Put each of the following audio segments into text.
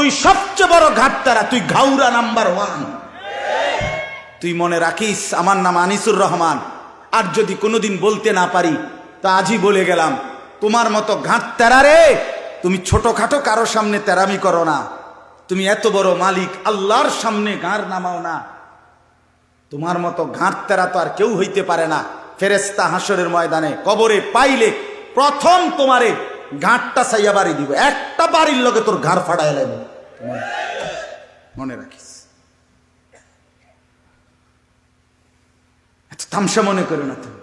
তুই সবচেয়ে বড় ঘাটতারা তুই ঘাউরা নাম্বার ওয়ান। তুই মনে রাখিস, আমার নাম আনিসুর রহমান। আর যদি কোনোদিন বলতে না পারি, তা আজই বলে গেলাম, তোমার মতো ঘাট তেরা রে, তুমি ছোটখাটো কারও সামনে তেরামি করো না। তুমি এত বড় মালিক, আল্লাহর সামনে গাঁর নামাও না। তোমার মতো ঘাট তেরা তো আর কেউ হইতে পারে না। ফেরেস্তা হাসরের ময়দানে, কবরে পাইলে প্রথম তোমারে ঘাটটা সাইয়া বাড়ি দিব। একটা বাড়ির লোকে তোর ঘাড় ফাড়াই লাগবে মনে রাখিস। এত তামসা মনে করো না তুমি।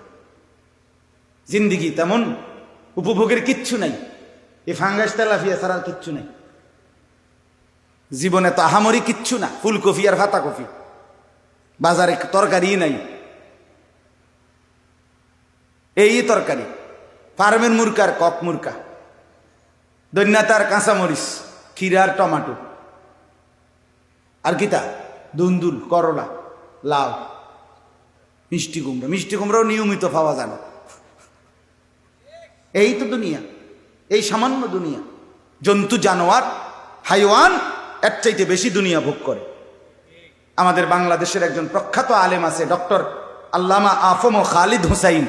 জিন্দিগি তেমন, উপভোগের কিচ্ছু নাই। এ ফাঙ্গাস তেলাফিয়া ছাড়া কিচ্ছু নাই। জীবনে তো আহামরি কিচ্ছু না, ফুলকপি আর কফি বাজারে তরকারি নাই। এই তরকারি, ফার্মের মুরকা আর কক মুরকা দৈন্যাতার কাঁচামরিচ ক্ষীরার টমাটো। আর কিতা দুন্দুল, করলা, লাউ, মিষ্টি কুমড়া। মিষ্টি কুমড়াও নিয়মিত পাওয়া যায় না। এই তো দুনিয়া, এই সামান্য দুনিয়া। জন্তু, জানোয়ার, হাইওয়ান, এর চাইতে বেশি দুনিয়া ভোগ করে। আমাদের বাংলাদেশের একজন প্রখ্যাত আলেম আছে, ডক্টর আল্লামা আফম খালিদ হুসাইন।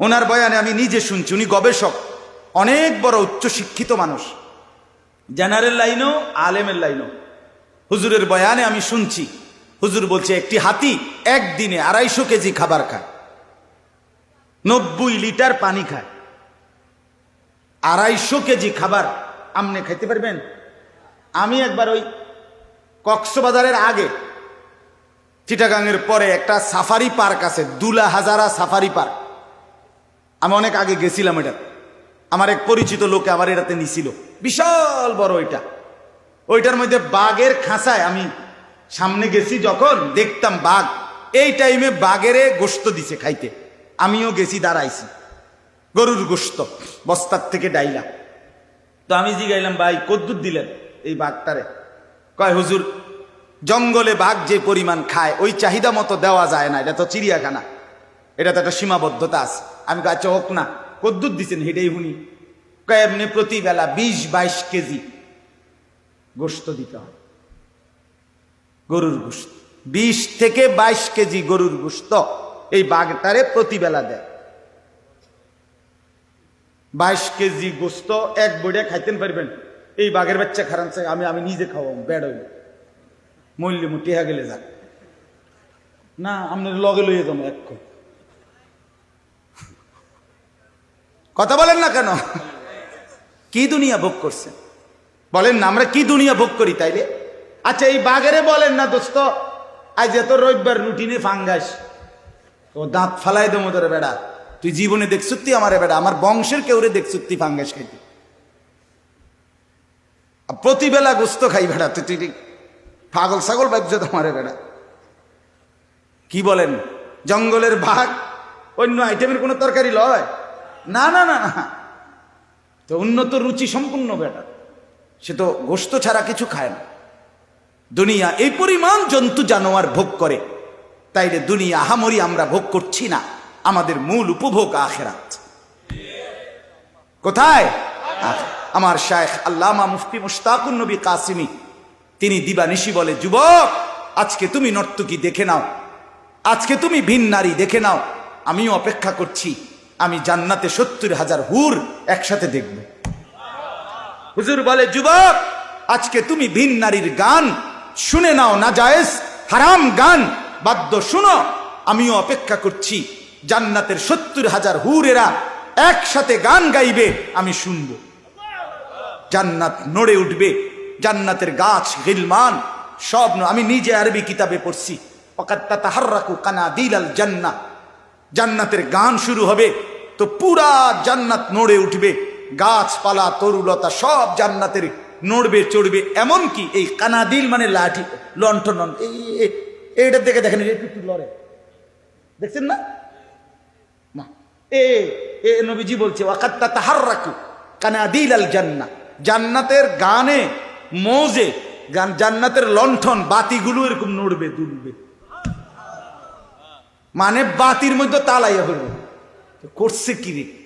ওনার বয়ানে আমি নিজে শুনছি, উনি গবেষক, অনেক বড় উচ্চ শিক্ষিত মানুষ। জেনারেল লাইনও, আলেমের লাইনও। হুজুরের বয়ানে আমি শুনছি, হুজুর বলছে, একটি হাতি একদিনে আড়াইশো কেজি খাবার খায়, নব্বই লিটার পানি খায়। আড়াইশো কেজি খাবার আপনি খাইতে পারবেন? আমি একবার ওই কক্সবাজারের আগে চিটাগাংয়ের পরে একটা সাফারি পার্ক আছে, দুলা হাজারা সাফারি পার্ক। আমি অনেক আগে গেছিলাম এটা। আমার এক পরিচিত লোকে আবার এটাতে নিছিল। বিশাল বড় ওইটা ওইটার মধ্যে বাঘের খাঁচায় আমি সামনে গেছি যখন দেখতাম বাঘ। এই টাইমে বাঘেরে গোস্ত দিছে খাইতে। আমিও গেছি, দাঁড়াইছি। গরুর গোস্ত বস্তার থেকে ডাইলা। তো আমি জিগাইলাম, ভাই, কদ্দুর দিলেন? এই বাঘটারে। কয়, হুজুর, জঙ্গলে বাঘ যে পরিমাণ খায়, ওই চাহিদা মতো দেওয়া যায় না। এটা তো চিড়িয়াখানা। এটা তো একটা সীমাবদ্ধতা আছে। আমি কাছে হোক না। কদ্দুর দিছেন হেঁটেই হুনি কয়, এমনি প্রতি বেলা বিশ বাইশ কেজি গোস্ত দিতে হয়। গরুর গোস্ত বিশ থেকে বাইশ কেজি গরুর গোস্ত এই বাঘটারে প্রতিবেলা দেয়। বাইশ কেজি গোস্ত এক বইটা খাইতেন পারবেন। এই বাঘের বাচ্চা খারান চাই, আমি আমি নিজে খাওয়াম, বেড হইল। মূল্য মুটিহা গেলে যাক না, আপনার লগে লইয়ে যাব এক কথা বলেন না কেন? কি দুনিয়া ভোগ করছেন? বলেন না, আমরা কি দুনিয়া ভোগ করি তাইলে? আচ্ছা এই বাঘেরে বলেন না দোস্ত, আজ এত রবিবার রুটিনে ফাঙ্গাস। ও দাঁত ফালাই দেবো তোর বেড়া। তুই জীবনে দেখছুত্তি আমার বেড়া, আমার বংশের কেউরে দেখছুত্তি ফাঙ্গাস খাইতে। প্রতিবেলা গোস্ত খাই বেড়া, তুই তুই পাগল ছাগল ভাবছ তোমার বেড়া। কি বলেন? জঙ্গলের বাঘ অন্য আইটেমের কোনো তরকারি লয়? না না না। না তো উন্নত রুচি সম্পূর্ণ বেটা। সে তো গোস্ত ছাড়া কিছু খায় না। দুনিয়া এই পরিমাণ জন্তু জানোয়ার ভোগ করে। তাইলে দুনিয়া আহামরি আমরা ভোগ করছি না। আমাদের মূল উপভোগ আখেরাত। কোথায়? আখ- আমার শায়েখ আল্লামা মুফতি মুশতাকুন নবী কাসিমি, তিনি দিবানিশি বলে, যুবক, আজকে তুমি নর্তকী দেখে নাও। আজকে তুমি ভিন নারী দেখে নাও। আমিও অপেক্ষা করছি। আমি জান্নাতে সত্তর হাজার হুর একসাথে দেখব। হুজুর বলে, যুবক, আজকে তুমি ভিন নারীর গান শুনে নাও না জায়েজ, হারাম গান। বাদ্য শুনো, আমিও অপেক্ষা করছি। জান্নাতের সত্তর হাজার হুরেরা একসাথে গান গাইবে, আমি শুনব। জান্নাত নড়ে উঠবে, জান্নাতের গাছ গিলমান, সব আমি নিজে আরবি কিতাবে পড়ছি। কানা দিলাল জান্না জান্নাতের গান শুরু হবে, তো পুরা জান্নাত নড়ে উঠবে। গাছপালা, তরুলতা সব জান্নাতের নড়বে, চড়বে। এমন কি এই কানাদিল মানে লাঠি, লণ্ঠন এই, এই- এইটা দেখে দেখেন একটু লড়ে। দেখছেন না? এ এ নবীজি বলছে ওয়াকাত্তা তাহার রাখু কানাদিল আল জান্না জান্নাতের গানে মৌজে জান্নাতের লণ্ঠন, বাতিগুলো এরকম নড়বে, দুলবে। মানে বাতির মধ্যে তালাইয়া তো করছে কি রে?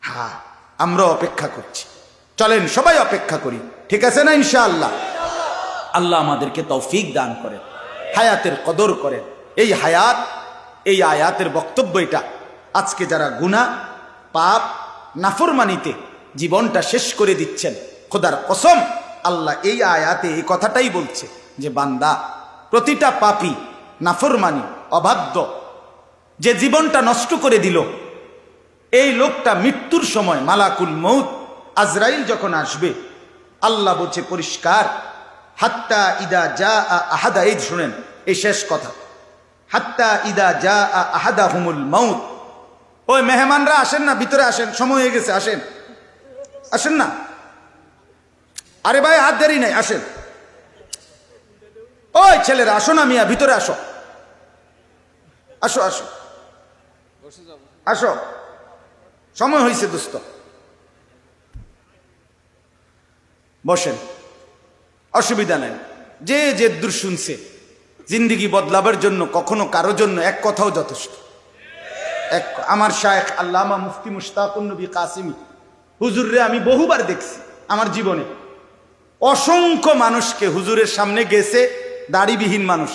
হ্যাঁ আমরা অপেক্ষা করছি। চলেন, সবাই অপেক্ষা করি। ঠিক আছে না, ইনশাআল্লাহ? আল্লাহ আমাদেরকে তৌফিক দান করেন, হায়াতের কদর করেন। এই হায়াত, এই আয়াতের বক্তব্য এটা। আজকে যারা গুণা পাপ, নাফরমানিতে জীবনটা শেষ করে দিচ্ছেন, খোদার কসম, আল্লাহ এই আয়াতে এই কথাটাই বলছে যে, বান্দা, প্রতিটা পাপি নাফরমানি, অবাধ্য। যে জীবনটা নষ্ট করে দিল এই লোকটা মৃত্যুর সময় মালাকুল মৌত আজরাইল যখন আসবে, আল্লাহ বলছে, পরিষ্কার। হাত্তা ইদা যা আহাদা। এই শুনেন, এই শেষ কথা। হাত্তা ইদা যা আহাদা হুমুল মৌত ওই মেহমানরা আসেন না, ভিতরে আসেন, সময় হয়ে গেছে, আসেন। আসেন না? আরে ভাই হাত দেরি নাই, আসেন। ওই ছেলেরা, আসো না মিয়া, ভিতরে আসো। আসো আসো। আসো। সময় হয়েছে দোস্ত। বসেন। অসুবিধা নেই। যে যে দূর শুনছে, জিন্দিগি বদলাবার জন্য, কখনো কারও জন্য এক কথাও যথেষ্ট। এক, আমার শায়েখ আল্লামা মুফতি মুশতাকুন নবী কাসিমি, হুজুররে আমি বহুবার দেখছি আমার জীবনে। অসংখ্য মানুষকে হুজুরের সামনে গেছে, দাড়িবিহীন মানুষ।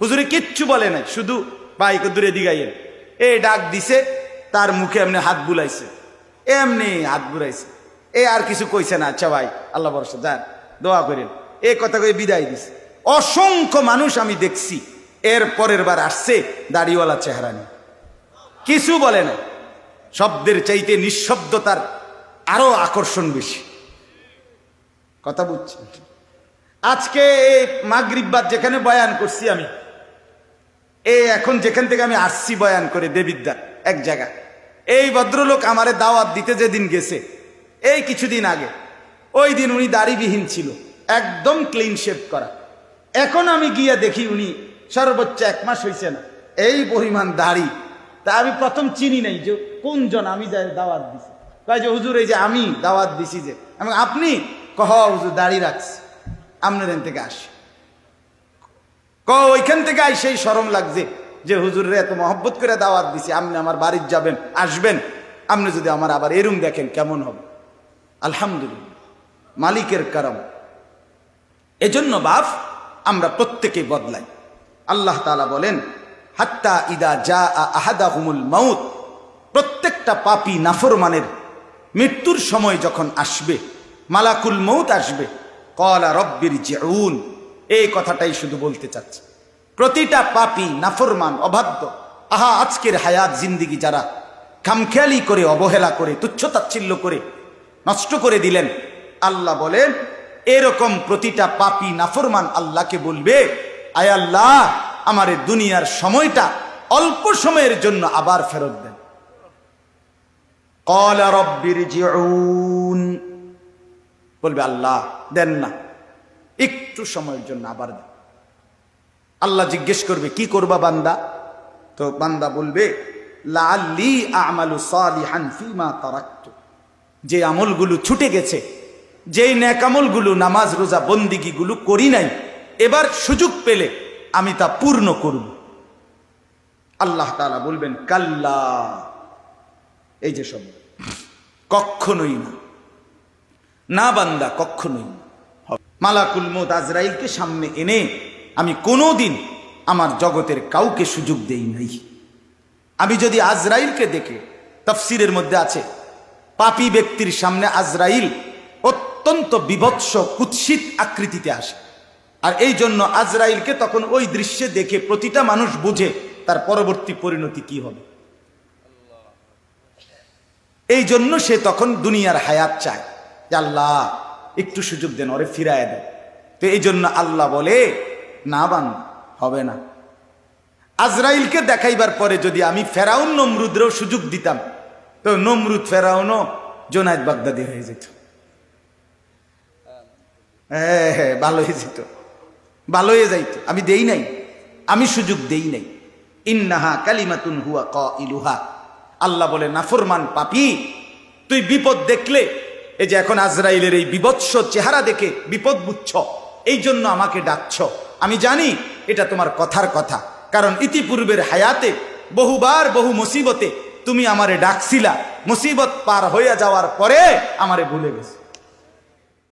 হুজুরে কিচ্ছু বলে নাই, শুধু বাইক দূরে দিগাইয়েন। এ ডাক দিছে তার মুখে এমনি হাত বুলাইছে। এমনি হাত বুলাইছে। এ আর কিছু কইছে না আচ্ছা ভাই, আল্লাহ ভরসা, যান, দোয়া করেন। এ কথা কয়ে বিদায় দিছে। অসংখ্য মানুষ আমি দেখছি, এর পরের বার আসছে দাড়িওয়ালা চেহারা নিয়ে। কিছু বলে না, শব্দের চাইতে নিঃশব্দতার আরও আকর্ষণ বেশি। কথা বুঝছেন? আজকে এই মাগরিববাদ যেখানে বয়ান করছি আমি এ এখন যেখান থেকে আমি আসছি বয়ান করে দেবিদ্যার এক জায়গা। এই ভদ্রলোক আমারে দাওয়াত দিতে যেদিন গেছে, এই কিছুদিন আগে। ওই দিন উনি দাড়িবিহীন ছিল, একদম ক্লিন শেভ করা। এখন আমি গিয়ে দেখি উনি সর্বোচ্চ এক মাস হয়েছে না, এই পরিমাণ দাড়ি। তা আমি প্রথম চিনি নাই যে কোনজন আমি যাই দাওয়াত দিছি। কয় যে, হুজুর, এই যে আমি দাওয়াত দিছি যে আপনি কহ, হুজুর, দাড়ি রাখছি, আপনার থেকে আসি। ক, ওইখান থেকে আই সেই সরম লাগছে যে হুজুরের এত মহব্বত করে দাওয়াত দিছি আপনি আমার বাড়ির যাবেন, আসবেন। আপনি যদি আমার আবার এরুম দেখেন, কেমন হবে? আলহামদুলিল্লাহ। মালিকের কারম। এজন্য বাপ, আমরা প্রত্যেকে বদলাই। আল্লাহ তালা বলেন, হাত্তা ইদা যা আহাদা হুমুল মাউত। প্রত্যেকটা পাপি নাফরমানের মৃত্যুর সময় যখন আসবে, মালাকুল মৌত আসবে কলা রব্বির জেউন এই কথাটাই শুধু বলতে চাচ্ছে। প্রতিটা পাপি নাফরমান, অবাধ্য। আহা, আজকের হায়াত জিন্দিগি যারা খামখেয়ালি করে, অবহেলা করে, তুচ্ছতাচ্ছিল্য করে নষ্ট করে দিলেন, আল্লাহ বলেন, এরকম প্রতিটা পাপি নাফরমান আল্লাহকে বলবে, আয় আল্লাহ, আমার দুনিয়ার সময়টা অল্প সময়ের জন্য আবার ফেরত দেন। বলবে, আল্লাহ, দেন না। একটু সময়ের জন্য আবার আল্লাহ জিজ্ঞেস করবে, কি করবা বান্দা? তো বান্দা বলবে লাল্লি আমালু সালিহান ফিমা তারাক্তু। যে আমলগুলো ছুটে গেছে, যেই ন্যাকামলগুলো নামাজ, রোজা, বন্দিগিগুলো করি নাই, এবার সুযোগ পেলে আমি তা পূর্ণ করব। আল্লাহ তাআলা বলবেন, কাল্লা। এই যে সব কখনোই না। না বান্দা কখনোই না। মালাকুল মত আজরাইলকে সামনে এনে আমি কোনোদিন আমার জগতের কাউকে সুযোগ দেই নাই। আমি যদি আজরাইলকে দেখে, তফসিরের মধ্যে আছে, পাপী ব্যক্তির সামনে আজরাইল অত্যন্ত বিভৎস, কুৎসিত আকৃতিতে আসে। আর এই জন্য আজরাইলকে তখন ওই দৃশ্যে দেখে প্রতিটা মানুষ বুঝে তার পরবর্তী পরিণতি কি হবে। এই জন্য সে তখন দুনিয়ার হায়াত চায়। আল্লাহ একটু সুযোগ দেন, ওরে ফিরায় দেন। তো এই জন্য আল্লাহ বলে, না বান, হবে না। আজরাইলকে দেখাইবার পরে যদি আমি ফেরাউন, নমরুদেরও সুযোগ দিতাম, তো নমরুদ, ফেরাউনও জোনায়দ বাগদাদি হয়ে যেত। হ্যাঁ হ্যাঁ ভালো হয়ে যেত। ভালো হয়ে যাইতো। আমি দেই নাই। আমি সুযোগ দেই নাই। ইন্নাহা কালিমাতুন হুয়া ক ইলুহা আল্লাহ বলে, নাফরমান পাপি, তুই বিপদ দেখলে এই যে এখন আজরাইলের এই বিবৎস চেহারা দেখে বিপদ বুঝছ, এই জন্য আমাকে ডাকছ। আমি জানি এটা তোমার কথার কথা, কারণ ইতিপূর্বের হায়াতে বহুবার বহু মুসিবতে তুমি আমারে ডাকছিলা। মুসিবত পার হইয়া যাওয়ার পরে আমারে ভুলে গেছো।